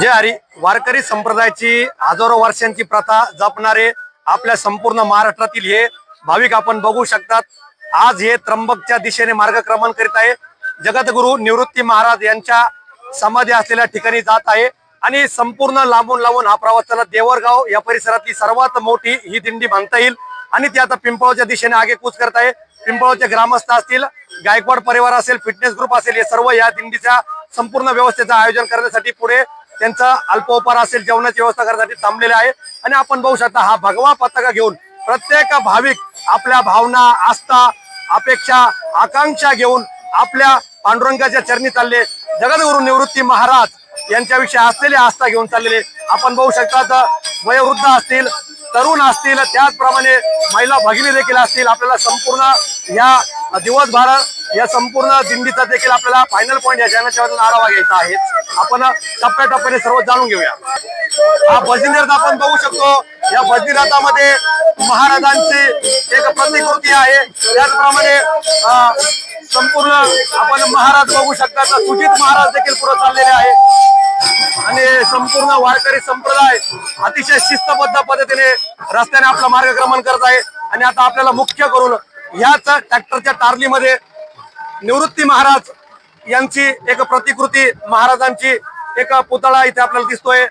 जे हरी. वारकरी संप्रदायाची हजारो वर्षांची प्रथा जपणारे आपल्या संपूर्ण महाराष्ट्रातील हे भाविक आपण बघू शकतात. आज हे त्र्यंबकच्या दिशेने मार्गक्रमण करीत आहे. जगद्गुरु निवृत्ती महाराज यांच्या समाधी असलेल्या ठिकाणी जात आहे. आणि संपूर्ण लांबून लांबून हा प्रवास त्याला देवरगाव या परिसरातली सर्वात मोठी ही दिंडी म्हणता येईल. आणि ती आता पिंपळच्या दिशेने आगे कूच करत आहे. पिंपळचे ग्रामस्थ असतील गायकवाड परिवार असेल फिटनेस ग्रुप असेल हे सर्व या दिंडीच्या संपूर्ण व्यवस्थेचं आयोजन करण्यासाठी पुढे त्यांचा अल्पोपहार असेल जेवणाची व्यवस्था करण्यासाठी थांबलेले आहे आणि आपण बघू शकता हा भगवा पताका घेऊन प्रत्येक भाविक आपल्या भावना आस्था अपेक्षा आकांक्षा घेऊन आपल्या पांडुरंगाच्या चरणी चालले. जगद्गुरु निवृत्ती महाराज यांच्याविषयी असलेली आस्था घेऊन चाललेले. आपण बघू शकता वयोवृद्ध असतील तरुण असतील त्याचप्रमाणे महिला भगिनी देखील असतील. आपल्याला संपूर्ण या दिवसभरात या संपूर्ण दिंडीचा देखील आपल्याला फायनल पॉईंट या चॅनलच्या आढावा घ्यायचा आहे. आपण टप्प्याटप्प्याने सर्व जाणून घेऊया. हा भजनी रथ आपण बघू शकतो. या भजनी रथामध्ये महाराजांची एक प्रतिकृती आहे. त्याचप्रमाणे संपूर्ण आपण महाराज बघू शकता. तर सुजित महाराज देखील पुढे चाललेले आहे आणि संपूर्ण वारकरी संप्रदाय अतिशय शिस्तबद्ध पद्धतीने रस्त्याने आपलं मार्गक्रमण करत आहे आणि आता आपल्याला मुख्य करून ह्याच ट्रॅक्टरच्या टारलीमध्ये निवृत्ती महाराज यांची एक प्रतिकृती महाराजांची एक पुतळा इथे आपल्याला दिसतोय.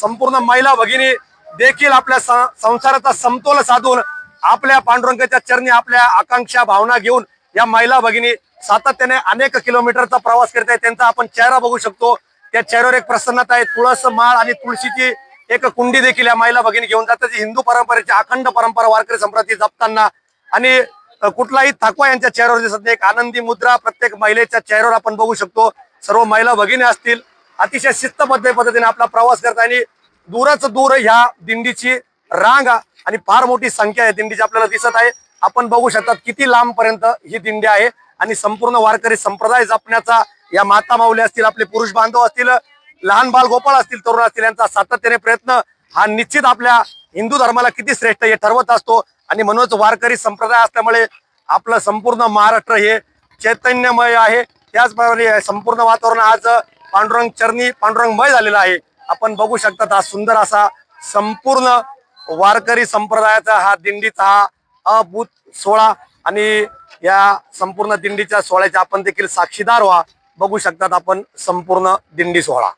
संपूर्ण महिला भगिनी देखील आपल्या संसाराचा समतोल साधून आपल्या पांडुरंगाच्या चरणी आपल्या आकांक्षा भावना घेऊन या महिला भगिनी सातत्याने अनेक किलोमीटरचा प्रवास करत आहेत. त्यांचा आपण चेहरा बघू शकतो. त्या चेहऱ्यावर एक प्रसन्नता आहे. तुळस माळ आणि तुळशीची एक कुंडी देखील या महिला भगिनी घेऊन जातात. हिंदू परंपरेची अखंड परंपरा वारकरी संप्रती जपताना आणि कुठलाही थकवा यांच्या चेहऱ्यावर दिसत नाही. एक आनंदी मुद्रा प्रत्येक महिलेच्या चेहऱ्यावर आपण बघू शकतो. सर्व महिला भगिनी असतील अतिशय शिस्तबद्ध पद्धतीने आपला प्रवास करत आणि दूरच दूर ह्या दिंडीची रांग आणि फार मोठी संख्या आहे दिंडीची आपल्याला दिसत आहे. आपण बघू शकतात किती लांब पर्यंत ही दिंडी आहे आणि संपूर्ण वारकरी संप्रदाय जपण्याचा या माता माऊली असतील आपले पुरुष बांधव असतील लहान बाल गोपाळ असतील तरुण असतील यांचा सातत्याने प्रयत्न हा निश्चित आपल्या हिंदू धर्माला किती श्रेष्ठ हे ठरवत असतो. आणि म्हणूनच वारकरी संप्रदाय असल्यामुळे आपलं संपूर्ण महाराष्ट्र हे चैतन्यमय आहे. त्याचप्रमाणे संपूर्ण वातावरण आज पांडुरंग चरणी पांडुरंगमय झालेलं आहे. आपण बघू शकता हा सुंदर असा संपूर्ण वारकरी संप्रदायाचा हा दिंडीचा हा अभूत सोहळा आणि या संपूर्ण दिंडीच्या सोहळ्याच्या आपण देखील साक्षीदार व्हा. बघू शकतात आपण संपूर्ण दिंडी सोहळा.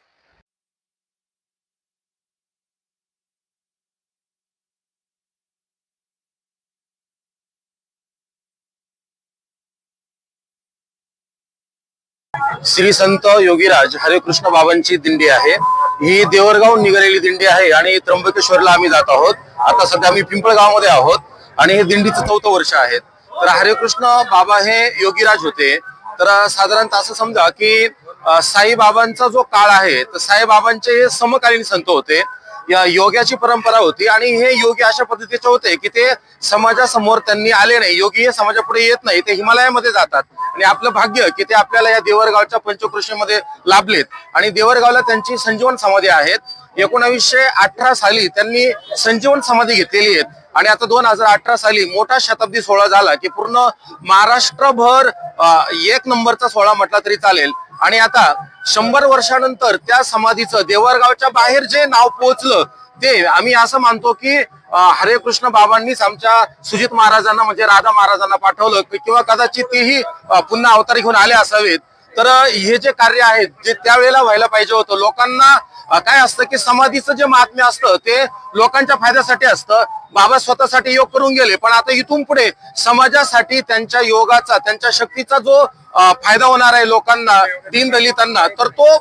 श्री संत योगीराज हरेकृष्ण बाबांची दिंडी आहे. ही देवरगाव निघालेली दिंडी आहे आणि त्र्यंबकेश्वरला आम्ही जात आहोत. आता सध्या आम्ही पिंपळगावमध्ये आहोत आणि हे दिंडीचं चौथं वर्ष आहे. तर हरेकृष्ण बाबा हे योगीराज होते. तर साधारणतः असं समजा की साईबाबांचा जो काळ आहे तर साईबाबांचे हे समकालीन संत होते. या योगाची परंपरा होती आणि हे योगी अशा पद्धतीचे होते की ते समाजासमोर त्यांनी आले नाही. योगी हे समाजापुढे येत नाही ते हिमालयामध्ये जातात. आणि आपलं भाग्य की ते आपल्याला या देवरगावच्या पंचकृषीमध्ये लाभलेत. आणि देवरगावला त्यांची संजीवन समाधी आहेत. एकोणावीसशे अठरा साली त्यांनी संजीवन समाधी घेतलेली आहेत. आणि आता दोन हजार अठरा साली मोठा शताब्दी सोहळा झाला की पूर्ण महाराष्ट्रभर एक नंबरचा सोहळा म्हटला तरी चालेल. आणि आता शंभर वर्षानंतर त्या समाधीचं देवरगावच्या बाहेर जे नाव पोहोचलं ते आम्ही असं मानतो की हरे कृष्ण बाबांनीच आमच्या सुजित महाराजांना म्हणजे राधा महाराजांना पाठवलं किंवा कदाचित तेही पुन्हा अवतार घेऊन आले असावेत. तर हे जे कार्य आहे जे त्यावेळेला व्हायला पाहिजे होतं लोकांना काय असतं की समाधीचं जे महात्म्य असतं ते लोकांच्या फायद्यासाठी असतं. बाबा स्वतःसाठी योग करून गेले पण आता इथून पुढे समाजासाठी त्यांच्या योगाचा त्यांच्या शक्तीचा जो फायदा होणार आहे लोकांना दीनदलितांना तर तो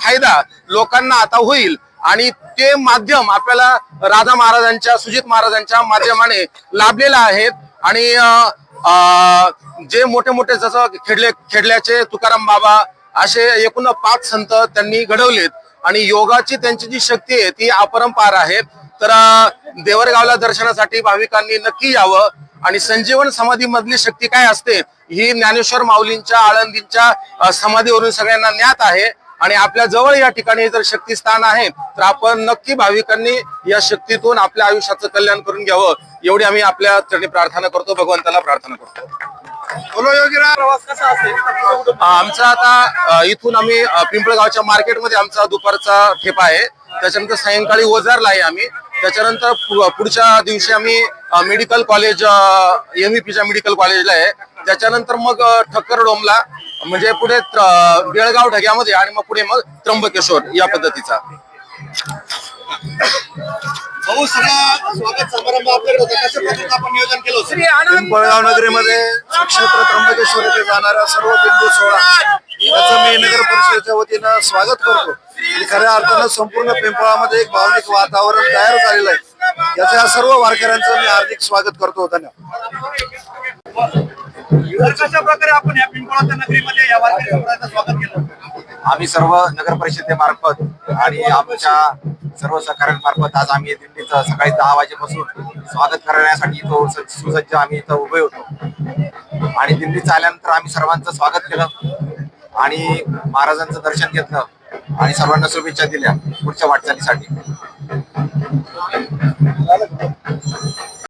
फायदा लोकांना आता होईल. आणि ते माध्यम आपल्याला राधा महाराजांच्या सुजित महाराजांच्या माध्यमाने लाभलेलं आहेत आणि अं, जे मोठे मोठे जसं खेडले खेडल्याचे तुकाराम बाबा असे एकूण पाच संत त्यांनी घडवलेत. आणि योगाची त्यांची जी शक्ती आहे ती अपरंपार आहे. तर देवरगावला दर्शनासाठी भाविकांनी नक्की यावं. आणि संजीवन समाधी मधली शक्ती काय असते ही ज्ञानेश्वर माऊलींच्या आळंदींच्या समाधीवरून सगळ्यांना ज्ञात आहे. आणि आपल्या जवळ या ठिकाणी जर शक्तीस्थान आहे तर आपण नक्की भाविकांनी या शक्तीतून आपल्या आयुष्याचं कल्याण करून घ्यावं. एवढी आम्ही आपल्या चरणी प्रार्थना करतो भगवंताला प्रार्थना करतो. बोलो योगीराज प्रवास कसा असेल? आमचा आता इथून आम्ही पिंपळगावच्या मार्केटमध्ये आमचा दुपारचा ठेपा आहे. त्याच्यानंतर सायंकाळी ओझारला आहे आम्ही. त्याच्यानंतर पुढच्या दिवशी आम्ही मेडिकल कॉलेज एम ई पीच्या मेडिकल कॉलेजला आहे. त्याच्यानंतर मग ठक्कर डोमला म्हणजे पुढे त्र- बेळगाव ढग्यामध्ये आणि मग पुढे मग त्र्यंबकेश्वर या पद्धतीचा. भाऊ सगळा स्वागत समारंभ आपल्याकडे होता. कशा पद्धतीने आपण नियोजन केलं होतं? पिंपळगाव नगरीमध्ये क्षेत्र त्र्यंबकेश्वर येथे जाणारा सर्व बिंदू सोहळा. याचं मी नगर परिषदेच्या वतीनं स्वागत करतो. खऱ्या अर्थानं संपूर्ण पिंपळामध्ये एक भावनिक वातावरण तयार झालेलं आहे. याच्या सर्व वारकऱ्यांचं मी हार्दिक स्वागत करतो. प्रकारे आपण या पिंपळाच्या नगरीमध्ये या वारकरी समुदायाचं स्वागत केलं? आम्ही सर्व नगर परिषदेमार्फत आणि आमच्या सर्व सहकार्यांमार्फत आज आम्ही दिंडीचं सकाळी दहा वाजेपासून स्वागत करण्यासाठी तो सुसज्ज आम्ही इथं उभे होतो. आणि दिंडीचं आल्यानंतर आम्ही सर्वांचं स्वागत केलं आणि महाराजांचं दर्शन घेतलं. आणि सर्वांना शुभेच्छा दिल्या पुढच्या वाटचालीसाठी.